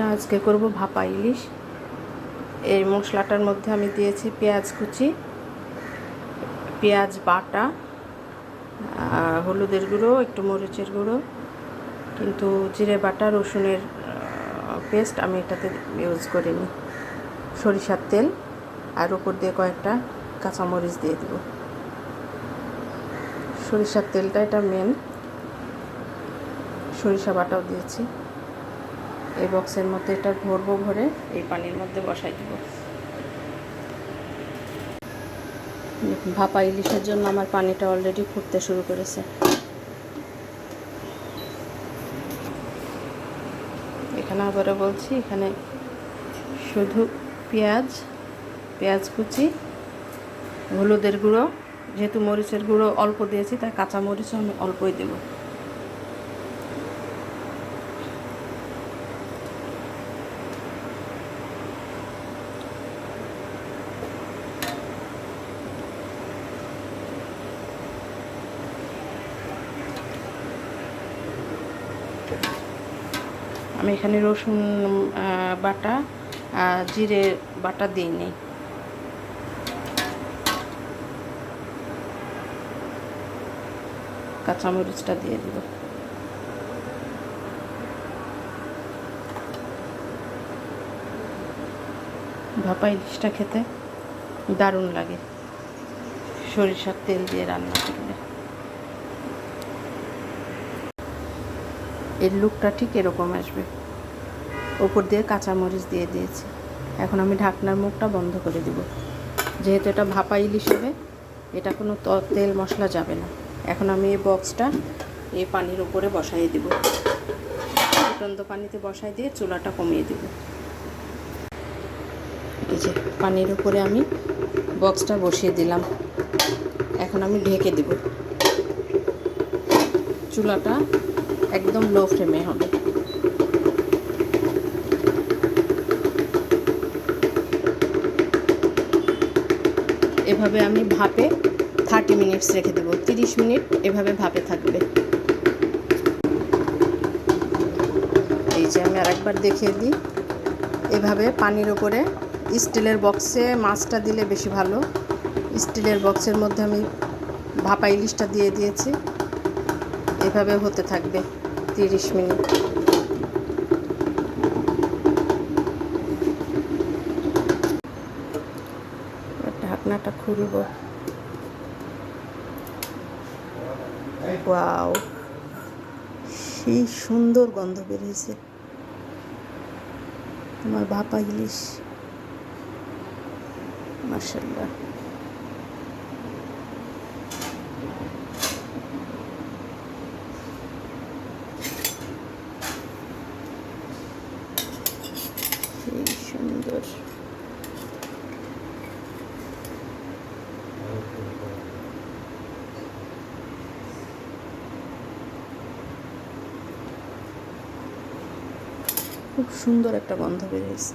এটা আজকে করব ভাপা ইলিশ। এই মশলাটার মধ্যে আমি দিয়েছি পেঁয়াজ কুচি, পেঁয়াজ বাটা হলুদের গুঁড়ো, একটু মরিচের গুঁড়ো, কিন্তু জিরে বাটা, রসুনের পেস্ট আমি এটাতে ইউজ করিনি। সরিষার তেল আর উপর দিয়ে কয়েকটা কাঁচামরিচ দিয়ে দেবো। সরিষার তেলটা এটা মেন সরিষা বাটাও দিয়েছি। এই বক্সের মধ্যে এটা ভরবো ভরে এই পানির মধ্যে বসাই দেবো। ভাপা ইলিশের জন্য আমার পানিটা অলরেডি ফুটতে শুরু করেছে। এখানে আবারও বলছি, এখানে শুধু পেঁয়াজ পেঁয়াজ কুচি, হলুদের গুঁড়ো, যেহেতু মরিচের গুঁড়ো অল্প দিয়েছি, তাই কাঁচা মরিচও আমি অল্পই দেবো। আমি এখানে রসুন বাটা জিরে বাটা দিইনি। কাঁচামরিচটা দিয়ে দিব। ভাপা ইলিশটা খেতে দারুণ লাগে। সরিষার তেল দিয়ে রান্না করলে। এর লুকটা ঠিক এরকম আসবে। ওপর দিয়ে কাঁচামরিচ দিয়ে দিয়েছি। এখন আমি ঢাকনার মুখটা বন্ধ করে দিব। যেহেতু এটা ভাপা ইলিশ হবে, এটা কোনো তেল মশলা যাবে না। এখন আমি এই বক্সটা এই পানির উপরে বসাই দিব। ফুটন্ত পানিতে বসাই দিয়ে চুলাটা কমিয়ে দিব। এই যে পানির উপরে আমি বক্সটা বসিয়ে দিলাম। এখন আমি ঢেকে দিব। চুলাটা একদম লো ফ্লেমে হবে। এভাবে আমি ভাপে থার্টি মিনিটস রেখে দেবো। তিরিশ মিনিট এভাবে ভাপে থাকবে। এই যে আমি আরেকবার দেখিয়ে দিই। এভাবে পানির ওপরে স্টিলের বক্সে মাছটা দিলে বেশি ভালো। স্টিলের বক্সের মধ্যে আমি ভাপা ইলিশটা দিয়ে দিয়েছি। এভাবে হতে থাকবে তিরিশ মিনিট। ঢাকনাটা খুলব। ওয়াও সেই সুন্দর গন্ধ বেরিয়েছে। আমার ভাপা ইলিশ। মার্শাল্লাহ সেই সুন্দর খুব সুন্দর একটা গন্ধ বেরিয়েছে